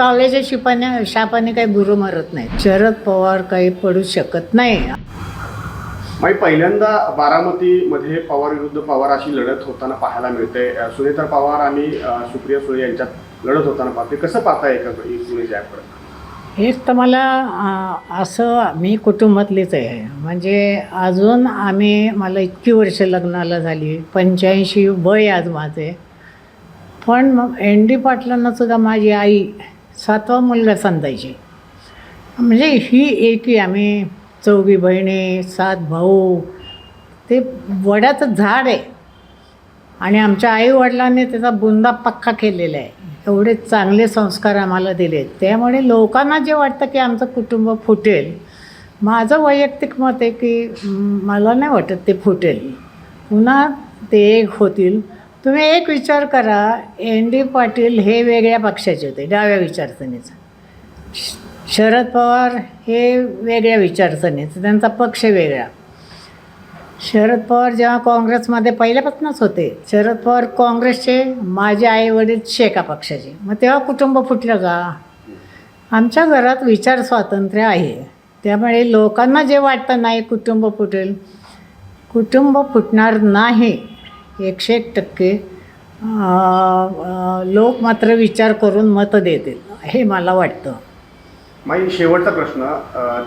कावल्याच्या शिपाने शापाने काही गुरु मरत नाही शरद पवार काही पडू शकत नाही. माई पहिल्यांदा बारामतीमध्ये पवार विरुद्ध पवार अशी लढत होताना पाहायला मिळते. अ, सुनेत्रा पवार आणि सुप्रिया सुळे यांच्यात लढत होताना पाहते. कसं पाहताय एका हेच तर मला असं मी कुटुंबातलीच आहे. म्हणजे अजून आम्ही मला इतकी वर्ष लग्नाला झाली. पंच्याऐंशी वय आज माझे. पण मग एन डी पाटलांना सुद्धा माझी आई सातवा मुलगा संतायची म्हणजे ही एकी आम्ही चौघी बहिणी सात भाऊ ते वड्याचं झाड आहे. आणि आमच्या आईवडिलांनी त्याचा बुंदा पक्का केलेला आहे. एवढे चांगले संस्कार आम्हाला दिलेत त्यामुळे लोकांना जे वाटतं की आमचं कुटुंब फुटेल माझं वैयक्तिक मत आहे की मला नाही वाटत ते फुटेल. पुन्हा ते एक होतील. तुम्ही एक विचार करा एन डी पाटील हे वेगळ्या पक्षाचे होते डाव्या विचारसरणीचं. शरद पवार हे वेगळ्या विचारसरणीचं त्यांचा पक्ष वेगळा. शरद पवार जेव्हा काँग्रेसमध्ये पहिल्यापासूनच होते शरद पवार काँग्रेसचे माझे आई वडील शेका पक्षाचे. मग तेव्हा कुटुंब फुटलं का? आमच्या घरात विचार स्वातंत्र्य आहे. त्यामुळे लोकांना जे वाटतं नाही कुटुंब फुटेल कुटुंब फुटणार नाही. एकशे एक टक्के लोक मात्र विचार करून मतं देतील हे मला वाटतं. माई शेवटचा प्रश्न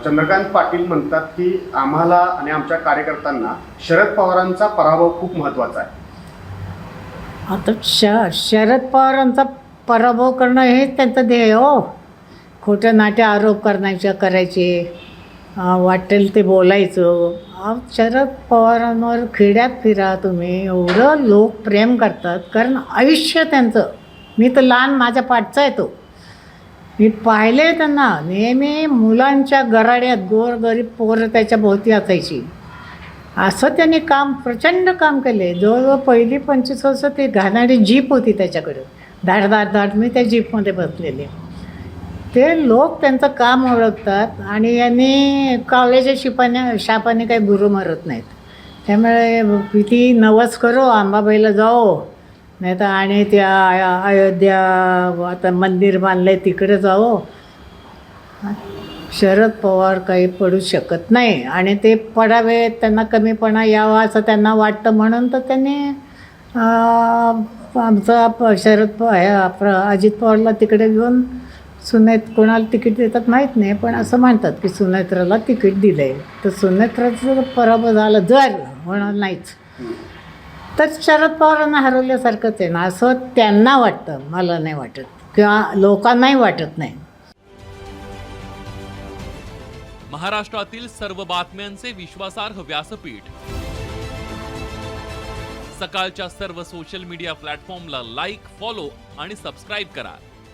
चंद्रकांत पाटील म्हणतात की आम्हाला आणि आमच्या कार्यकर्त्यांना शरद पवारांचा पराभव खूप महत्त्वाचा आहे. आता श शरद पवारांचा पराभव करणं हेच त्यांचं ध्येय हो. खोटं नाट्य आरोप करण्याचे करायचे. वाटेल ते बोलायचं. अहो, शरद पवारांवर खेड्यात फिरा तुम्ही. एवढं लोक प्रेम करतात. कारण आयुष्य त्यांचं. मी तर लहान माझ्या पाठचा आहे तो. मी पाहिले त्यांना. नेहमी मुलांच्या गराड्यात गोरगरीब पोरं त्याच्या भोवती असायची. असं त्यांनी काम प्रचंड काम केले जवळजवळ पहिली पंचवीस वर्ष ती घाणारी जीप होती त्याच्याकडे. धाड धाड धाड मी त्या जीपमध्ये बसलेले. ते लोक त्यांचं काम ओळखतात आणि यांनी कॉलेजच्या शिपाने शापाने काही गुरु मारत नाहीत. त्यामुळे किती नवस करो आंबाबाईला जाओ. नाही तर आणि त्या अयोध्या आता मंदिर बांधलं आहे तिकडे जाओ. शरद पवार काही पडू शकत नाही. आणि ते पडावे त्यांना कमीपणा यावा असं त्यांना वाटतं. म्हणून तर त्यांनी आमचा प- शरद पवार अजित पवारला तिकडे घेऊन सुनेत कोणाला तिकीट देतात माहीत नाही पण असं म्हणतात की सुनेत्राला तिकीट दिलं आहे तर सुनेत्राचं पराभव झाला जर होणार नाहीच. तर शरद पवारांना हरवल्यासारखंच आहे ना असं त्यांना वाटतं मला नाही वाटत. किंवा लोकांनाही वाटत नाही. महाराष्ट्रातील सर्व बातम्यांचे विश्वासार्ह व्यासपीठ. सकाळच्या सर्व सोशल मीडिया प्लॅटफॉर्मला लाईक फॉलो आणि सबस्क्राईब करा.